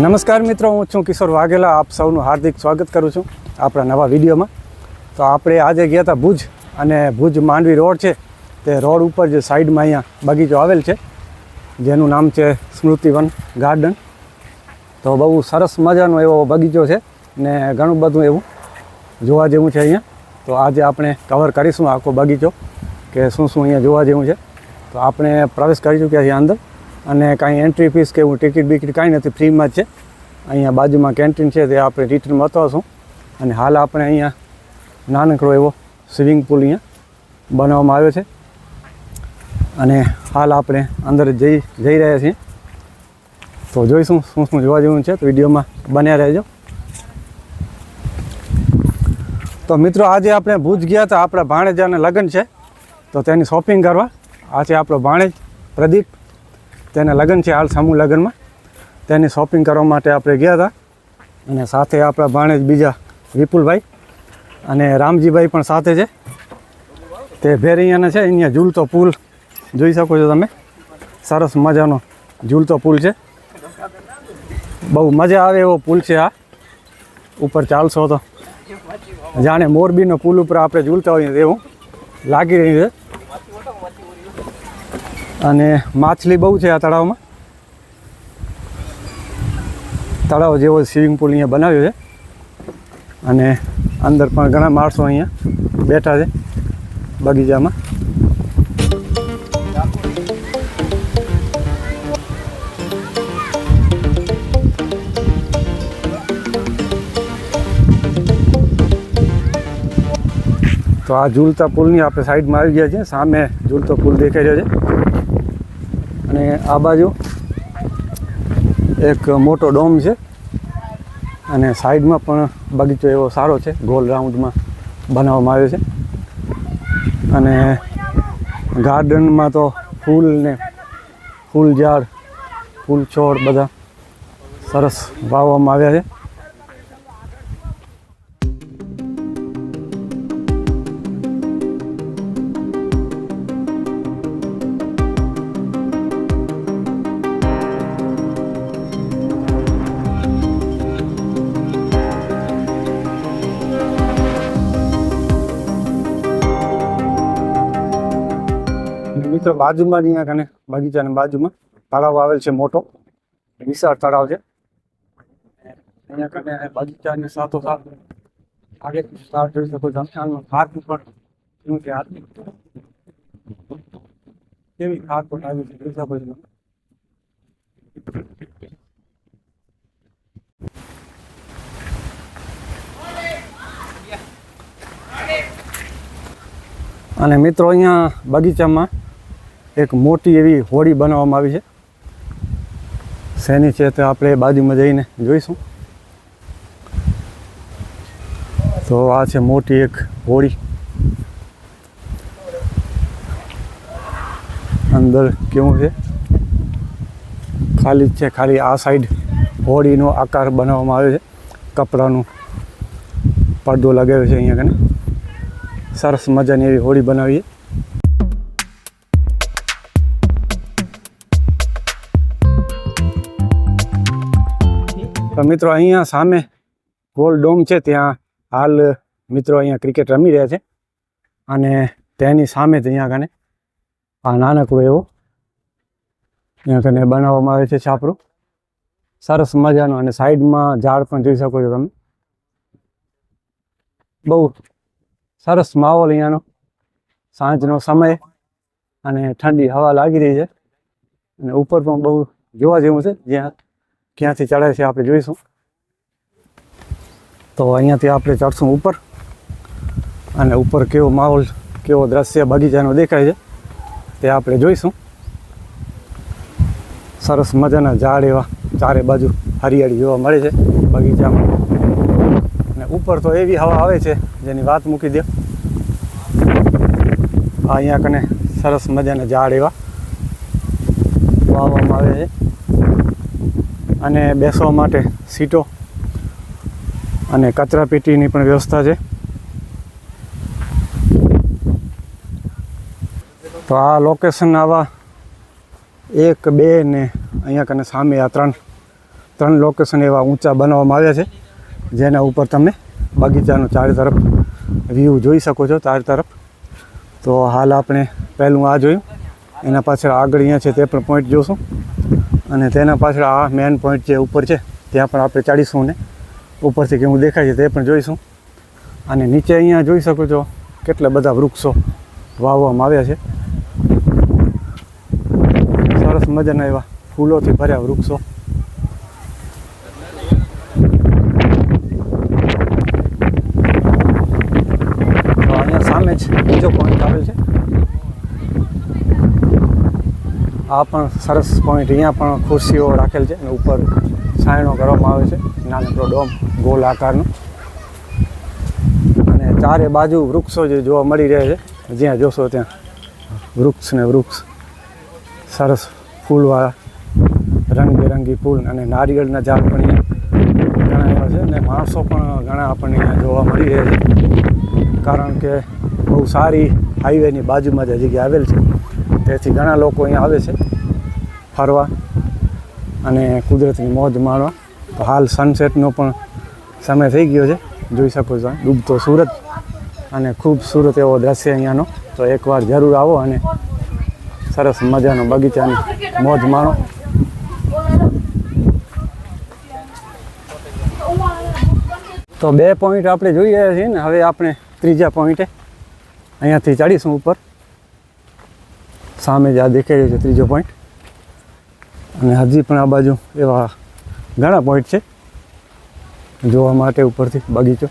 નમસ્કાર મિત્રો, હું છું કિશોર વાઘેલા. આપ સૌનું હાર્દિક સ્વાગત કરું છું આપણા નવા વિડીયોમાં. તો આપણે આજે ગયા હતા ભુજ અને ભુજ માંડવી રોડ છે. તે રોડ ઉપર જે સાઈડમાં અહીંયા બગીચો આવેલ છે, જેનું નામ છે સ્મૃતિવન ગાર્ડન. તો બહુ સરસ મજાનો એવો બગીચો છે ને ઘણું બધું એવું જોવા જેવું છે અહીંયા. તો આજે આપણે કવર કરીશું આખો બગીચો, કે શું શું અહીંયા જોવા જેવું છે. તો આપણે પ્રવેશ કરી ચૂક્યા છીએ અંદર. અને કાંઈ એન્ટ્રી ફીસ કે એવું ટિકિટ બિકિટ કાંઈ નથી ફ્રીમાં જ છે. અહીંયા બાજુમાં કેન્ટીન છે તે આપણે રિટર્ન બતાવશું અને હાલ આપણે અહીંયા નાનકડો એવો સ્વિમિંગ પુલ અહીંયા બનાવવામાં આવ્યો છે. અને હાલ આપણે અંદર જઈ જઈ રહ્યા છીએ. તો જોઈશું શું શું જોવા જેવું છે, તો વિડીયોમાં બન્યા રહેજો. તો મિત્રો, આજે આપણે ભુજ ગયા હતા, આપણા ભાણેજાને લગ્ન છે. તો તેની શોપિંગ કરવા. આ છે આપણો ભાણેજ પ્રદીપ તેને લગ્ન છે હાલ સમૂહ લગ્નમાં. તેની શોપિંગ કરવા માટે આપણે ગયા હતા. અને સાથે આપણા ભાણેજ બીજા વિપુલભાઈ અને રામજીભાઈ પણ સાથે છે. તે ભેર અહીંયાના છે, અહીંયા ઝૂલતો પુલ જોઈ શકો છો તમે. સરસ મજાનો ઝૂલતો પુલ છે. બહુ મજા આવે એવો પુલ છે આ. ઉપર ચાલશો તો. જાણે મોરબીનો પુલ ઉપર આપણે ઝૂલતા હોઈએ એવું લાગી રહ્યું છે. અને માછલી બહુ છે આ તળાવમાં. તળાવ જેવો સ્વિમિંગ પુલ અહીંયા બનાવ્યો છે. અને અંદર પણ ઘણા માણસો અહીંયા બેઠા છે બગીચામાં. તો આ ઝૂલતા પુલની આપણે સાઈડમાં આવી ગયા છીએ. સામે ઝૂલતો પુલ દેખાઈ રહ્યો છે. અને આ બાજુ એક મોટો ડોમ છે. અને સાઈડમાં પણ બગીચો એવો સારો છે. ગોલ રાઉન્ડમાં બનાવવામાં આવ્યો છે. અને ગાર્ડનમાં તો ફૂલ ને ફૂલ ઝાડ ફૂલ છોડ બધા સરસ વાવવામાં આવ્યા છે. મિત્રો બાજુમાં જ અહીંયા કને બગીચાની બાજુમાં તળાવ આવેલ છે મોટો. વિશાળ તળાવ છે. અહીંયા કને બગીચાની સાથોસાથ આગળ સ્ટાર્ટ જોઈ પણ શું હાથ કેવી ખાત પણ આવી છે જોઈ શકો છો અને મિત્રો અહીંયા બગીચામાં એક મોટી એવી હોડી બનાવવામાં આવી છે. શેની છે તે આપણે બાજુમાં જઈને જોઈશું. તો આ છે મોટી એક હોડી. અંદર કેવું છે? ખાલી છે, ખાલી આ સાઈડ હોડીનો આકાર બનાવવામાં આવ્યો છે. કપડાનું પડદો લગાવ્યો છે અહીંયા કને. સરસ મજાની એવી હોડી બનાવી તો મિત્રો અહીંયા સામે ગોલ ડોમ છે, ત્યાં હાલ મિત્રો અહીંયા ક્રિકેટ રમી રહ્યા છે. અને તેની સામે જ અહીંયા કને આ નાનકડો એવો અહીંયા કને બનાવવામાં આવે છે છાપરું. સરસ મજાનો અને સાઈડમાં ઝાડ પણ જોઈ શકો છો તમે. બહુ સરસ માહોલ અહીંયાનો. સાંજનો સમય અને ઠંડી હવા લાગી રહી છે. અને ઉપર પણ બહુ જોવા જેવું છે, જ્યાં ક્યાંથી ચડે છે આપણે જોઈશું. તો અહીંયાથી આપણે ચડશું ઉપર. અને ઉપર કેવો માહોલ, કેવો દ્રશ્ય, બગીચાનો દેખાય છે, તે આપણે જોઈશું. સરસ મજાના ઝાડ એવા ચારે બાજુ હરિયાળી જોવા મળે છે બગીચામાં. અને ઉપર તો એવી હવા આવે છે, જેની વાત મૂકી દો. અહીંયા કને સરસ મજાના ઝાડ એવા વાવવામાં આવે છે. અને બેસવા માટે સીટો અને કચરા પેટીની પણ વ્યવસ્થા છે. તો આ લોકેશન આવા એક, બે ને અહીંયા કને સામે આ ત્રણ ત્રણ લોકેશન એવા ઊંચા બનાવવામાં આવ્યા છે. જેના ઉપર તમે બગીચાનો ચારે તરફ વ્યૂ જોઈ શકો છો, ચારે તરફ. તો હાલ આપણે પહેલું આ જોયું. એના પાછળ આગળ અહીંયા છે તે પણ પોઈન્ટ જોશું. અને તેના પાછળ આ મેન પોઈન્ટ જે ઉપર છે, ત્યાં પણ આપણે ચાડીશું ને. ઉપરથી કેવું દેખાય છે તે પણ જોઈશું. અને નીચે અહીંયા જોઈ શકો છો કેટલા બધા વૃક્ષો વાવવામાં આવ્યા છે. સરસ મજાના એવા ફૂલોથી ભર્યા વૃક્ષો. અહીંયા સામે જ બીજો પોઈન્ટ આવેલ છે. આ પણ સરસ પોઈન્ટ અહીંયા પણ ખુરશીઓ રાખેલ છે અને ઉપર છાંયણો કરવામાં આવે છે. નાનકડો ડોમ, ગોલ આકારનો. અને ચારે બાજુ વૃક્ષો જે જોવા મળી રહે છે. જ્યાં જોશો ત્યાં વૃક્ષ ને વૃક્ષ. સરસ ફૂલવાળા રંગબેરંગી ફૂલ અને નારિયેળના ઝાડ પણ અહીંયા ઘણા એવા છે અને માણસો પણ ઘણા આપણને અહીંયા જોવા મળી રહે છે. કારણ કે બહુ સારી હાઈવેની બાજુમાં જ જગ્યા આવેલ છે. તેથી ઘણા લોકો અહીંયા આવે છે ફરવા અને કુદરતની મોજ માણવા. તો હાલ સનસેટનો પણ સમય થઈ ગયો છે. જોઈ શકો છો ડૂબતો સુરત અને ખૂબસૂરત એવો દ્રશ્ય અહીંયાનો. તો એકવાર જરૂર આવો અને સરસ મજાનો બગીચાની મોજ માણો. તો બે પોઈન્ટ આપણે જોઈ રહ્યા છીએ ને, હવે આપણે ત્રીજા પોઈન્ટે અહીંયાથી ચડીશું ઉપર. સામે જ આ દેખાઈ રહ્યો છે ત્રીજો પોઈન્ટ અને હજી પણ આ બાજુ એવા ઘણા પોઈન્ટ છે. જોવા માટે ઉપરથી બગીચો.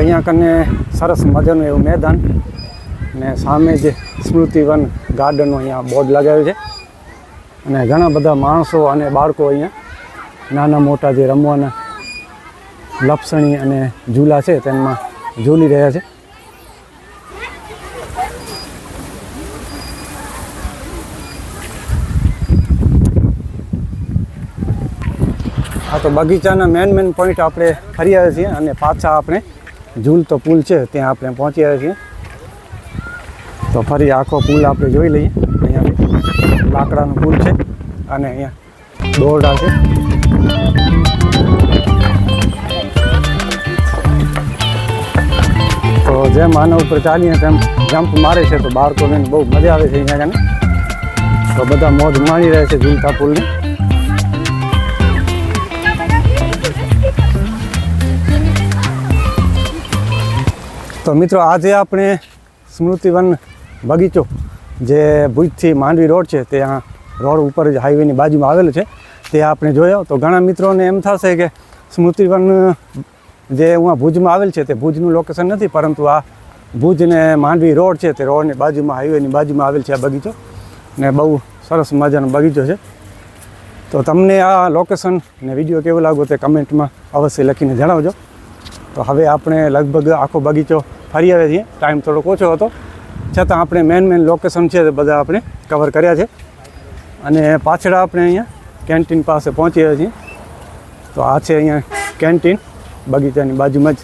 અહીંયા કને સરસ મજાનું એવું મેદાન ને સામે જે સ્મૃતિવન ગાર્ડનનું અહીંયા બોર્ડ લગાવ્યું છે. અને ઘણા બધા માણસો અને બાળકો અહીંયા નાના મોટા જે રમવાના લપસણી અને ઝૂલા છે તેમાં ઝૂલી રહ્યા છે. આ તો બગીચાના મેન મેન પોઈન્ટ આપણે ફરી આવ્યા છીએ અને પાછા આપણે ઝૂલતો પુલ છે, ત્યાં આપણે પહોંચી આવ્યા છીએ. તો ફરી આખો પુલ આપણે જોઈ લઈએ. અહીંયા લાકડાનો પુલ છે અને અહીંયા દોરડા છે. તો જેમ આના ઉપર ચાલીએ તેમ જમ્પ મારે છે, તો બાળકોને બહુ મજા આવે છે અહીંયા તો બધા મોજ માણી રહે છે ઝૂલતા પુલની. તો મિત્રો, આજે આપણે સ્મૃતિવન બગીચો, જે ભુજથી માંડવી રોડ છે, ત્યાં રોડ ઉપર જ હાઈવેની બાજુમાં આવેલું છે, તે આપણે જોયો. તો ઘણા મિત્રોને એમ થશે કે સ્મૃતિવન જે હું ભુજમાં આવેલ છે, તે ભુજનું લોકેશન નથી, પરંતુ આ ભુજ ને માંડવી રોડ છે, તે રોડની બાજુમાં હાઈવેની બાજુમાં આવેલ છે આ બગીચો. ને બહુ સરસ મજાનો બગીચો છે. તો તમને આ લોકેશન ને વીડિયો કેવો લાગ્યો તે કમેન્ટમાં અવશ્ય લખીને જણાવજો. તો હવે આપણે લગભગ આખો બગીચો ફરી આવ્યા છીએ. ટાઈમ થોડોક ઓછો હતો. છતાં આપણે મેન મેન લોકેશન છે તે બધા આપણે કવર કર્યા છે. અને પાછળ આપણે અહીંયા કેન્ટીન પાસે પહોંચી ગયા છીએ. તો આ છે અહીંયા કેન્ટીન બગીચાની બાજુમાં જ